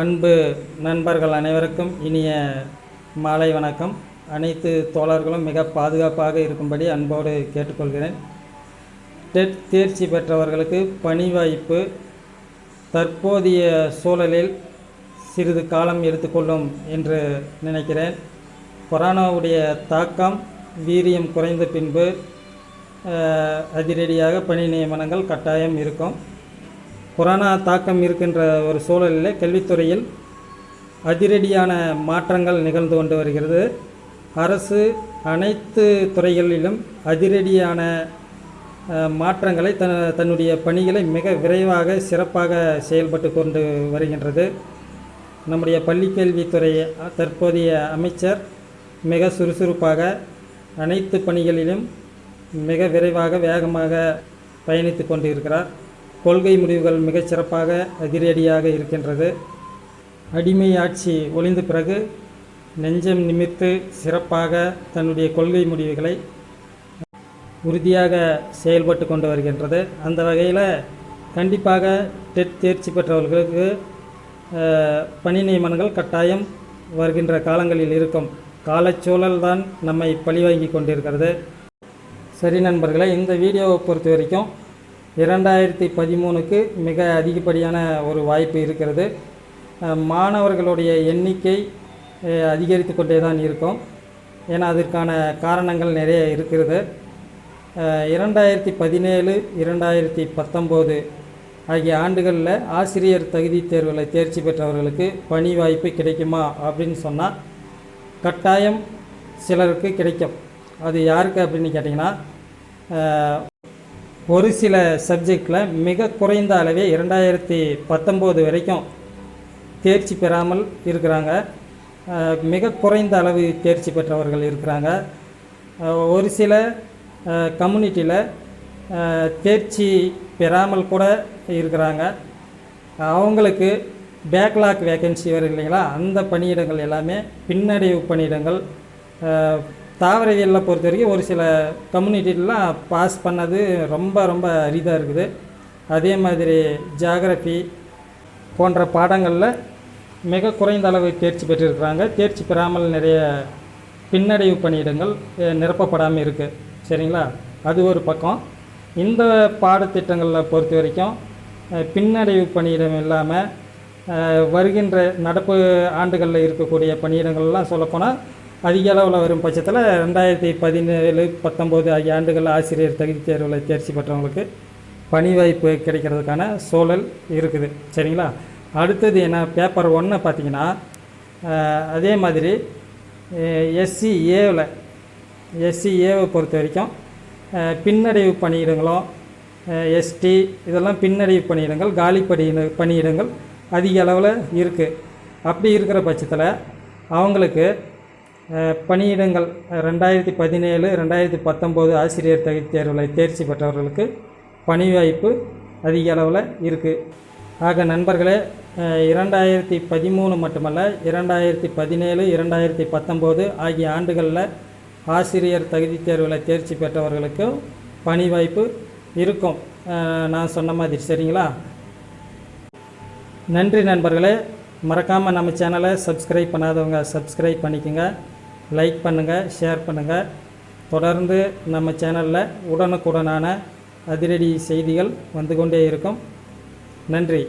அன்பு நண்பர்கள் அனைவருக்கும் இனிய மாலை வணக்கம். அனைத்து தோழர்களும் மிக பாதுகாப்பாக இருக்கும்படி அன்போடு கேட்டுக்கொள்கிறேன். டெட் தேர்ச்சி பெற்றவர்களுக்கு பணி வாய்ப்பு தற்போதைய சூழலில் சிறிது காலம் எடுத்துக்கொள்ளும் என்று நினைக்கிறேன். கொரோனாவுடைய தாக்கம் வீரியம் குறைந்த பின்பு அதிரடியாக பணி நியமனங்கள் கட்டாயம் இருக்கும். கொரோனா தாக்கம் இருக்கின்ற ஒரு சூழலில் கல்வித்துறையில் அதிரடியான மாற்றங்கள் நிகழ்ந்து கொண்டு வருகிறது. அரசு அனைத்து துறைகளிலும் அதிரடியான மாற்றங்களை தன் தன்னுடைய பணிகளை மிக விரைவாக சிறப்பாக செயல்பட்டு கொண்டு வருகின்றது. நம்முடைய பள்ளிக்கல்வித்துறை தற்போதைய அமைச்சர் மிக சுறுசுறுப்பாக அனைத்து பணிகளிலும் மிக விரைவாக வேகமாக பயணித்து கொண்டிருக்கிறார். கொள்கை முடிவுகள் மிகச் சிறப்பாக அதிரடியாக இருக்கின்றது. அடிமை ஆட்சி ஒளிந்த பிறகு நெஞ்சம் நிமிர்த்து சிறப்பாக தன்னுடைய கொள்கை முடிவுகளை உறுதியாக செயல்பட்டு கொண்டு வருகின்றது. அந்த வகையில் கண்டிப்பாக டெட் தேர்ச்சி பெற்றவர்களுக்கு பணி நியமனங்கள் கட்டாயம் வருகின்ற காலங்களில் இருக்கும். காலச்சூழல் தான் நம்மை பழிவாங்கி கொண்டிருக்கிறது. சரி நண்பர்களே இந்த வீடியோவை பொறுத்த வரைக்கும் இரண்டாயிரத்தி பதிமூணுக்கு மிக அதிகப்படியான ஒரு வாய்ப்பு இருக்கிறது. மாணவர்களுடைய எண்ணிக்கை அதிகரித்து கொண்டே தான் இருக்கும். ஏன்னா அதற்கான காரணங்கள் நிறைய இருக்கிறது. இரண்டாயிரத்தி பதினேழு இரண்டாயிரத்தி பத்தொம்போது ஆகிய ஆண்டுகளில் ஆசிரியர் தகுதி தேர்வில் தேர்ச்சி பெற்றவர்களுக்கு பணி வாய்ப்பு கிடைக்குமா அப்படின்னு சொன்னால் கட்டாயம் சிலருக்கு கிடைக்கும். அது யாருக்கு அப்படின்னு கேட்டிங்கன்னா ஒரு சில சப்ஜெக்டில் மிக குறைந்த அளவே இரண்டாயிரத்தி பத்தொம்போது வரைக்கும் தேர்ச்சி பெறாமல் இருக்கிறாங்க. மிக குறைந்த அளவு தேர்ச்சி பெற்றவர்கள் இருக்கிறாங்க. ஒரு சில கம்யூனிட்டியில் தேர்ச்சி பெறாமல் கூட இருக்கிறாங்க. அவங்களுக்கு பேக்லாக் வேகன்சி வரும் இல்லைங்களா? அந்த பணியிடங்கள் எல்லாமே பின்னடைவு பணியிடங்கள் தாவரவியலில் பொறுத்த வரைக்கும் ஒரு சில கம்யூனிட்டிலாம் பாஸ் பண்ணது ரொம்ப ரொம்ப அரிதாக இருக்குது. அதே மாதிரி ஜாகிரபி போன்ற பாடங்களில் மிக குறைந்த அளவு தேர்ச்சி பெற்றிருக்கிறாங்க. தேர்ச்சி பெறாமல் நிறைய பின்னடைவு பணியிடங்கள் நிரப்பப்படாமல் இருக்குது சரிங்களா? அது ஒரு பக்கம். இந்த பாடத்திட்டங்களில் பொறுத்த வரைக்கும் பின்னடைவு பணியிடம் இல்லாமல் வருகின்ற நடப்பு ஆண்டுகளில் இருக்கக்கூடிய பணியிடங்கள்லாம் சொல்லப்போனால் அதிக அளவில் வரும் பட்சத்தில் ரெண்டாயிரத்தி பதினேழு பத்தொம்போது ஆகிய ஆண்டுகளில் ஆசிரியர் தகுதி தேர்வில் தேர்ச்சி பெற்றவங்களுக்கு பணி வாய்ப்பு கிடைக்கிறதுக்கான சூழல் இருக்குது. சரிங்களா? அடுத்தது என்ன? பேப்பர் ஒன்று பார்த்தீங்கன்னா அதே மாதிரி எஸ்சி ஏவில் எஸ்சி ஏவை பொறுத்த வரைக்கும் பின்னடைவு பணியிடங்களும் எஸ்டி இதெல்லாம் பின்னடைவு பணியிடங்கள் காலி பணியிட பணியிடங்கள் அதிக அளவில் இருக்குது அப்படி இருக்கிற பட்சத்தில் அவங்களுக்கு பணியிடங்கள் ரெண்டாயிரத்தி பதினேழு ரெண்டாயிரத்தி பத்தொம்போது ஆசிரியர் தகுதி தேர்வில் தேர்ச்சி பெற்றவர்களுக்கு பணி வாய்ப்பு அதிக அளவில் இருக்குது ஆக நண்பர்களே இரண்டாயிரத்தி பதிமூணு மட்டுமல்ல இரண்டாயிரத்தி பதினேழு இரண்டாயிரத்தி பத்தொம்போது ஆகிய ஆண்டுகளில் ஆசிரியர் தகுதி தேர்வில் தேர்ச்சி பெற்றவர்களுக்கும் பணி வாய்ப்பு இருக்கும். நான் சொன்ன மாதிரி சரிங்களா? நன்றி நண்பர்களே. மறக்காமல் நம்ம சேனலை சப்ஸ்கிரைப் பண்ணாதவங்க சப்ஸ்கிரைப் பண்ணிக்கோங்க. லைக் பண்ணுங்கள் ஷேர் பண்ணுங்கள் தொடர்ந்து நம்ம சேனலில் உடனுக்குடனான அதிரடி செய்திகள் வந்து கொண்டே இருக்கும். நன்றி.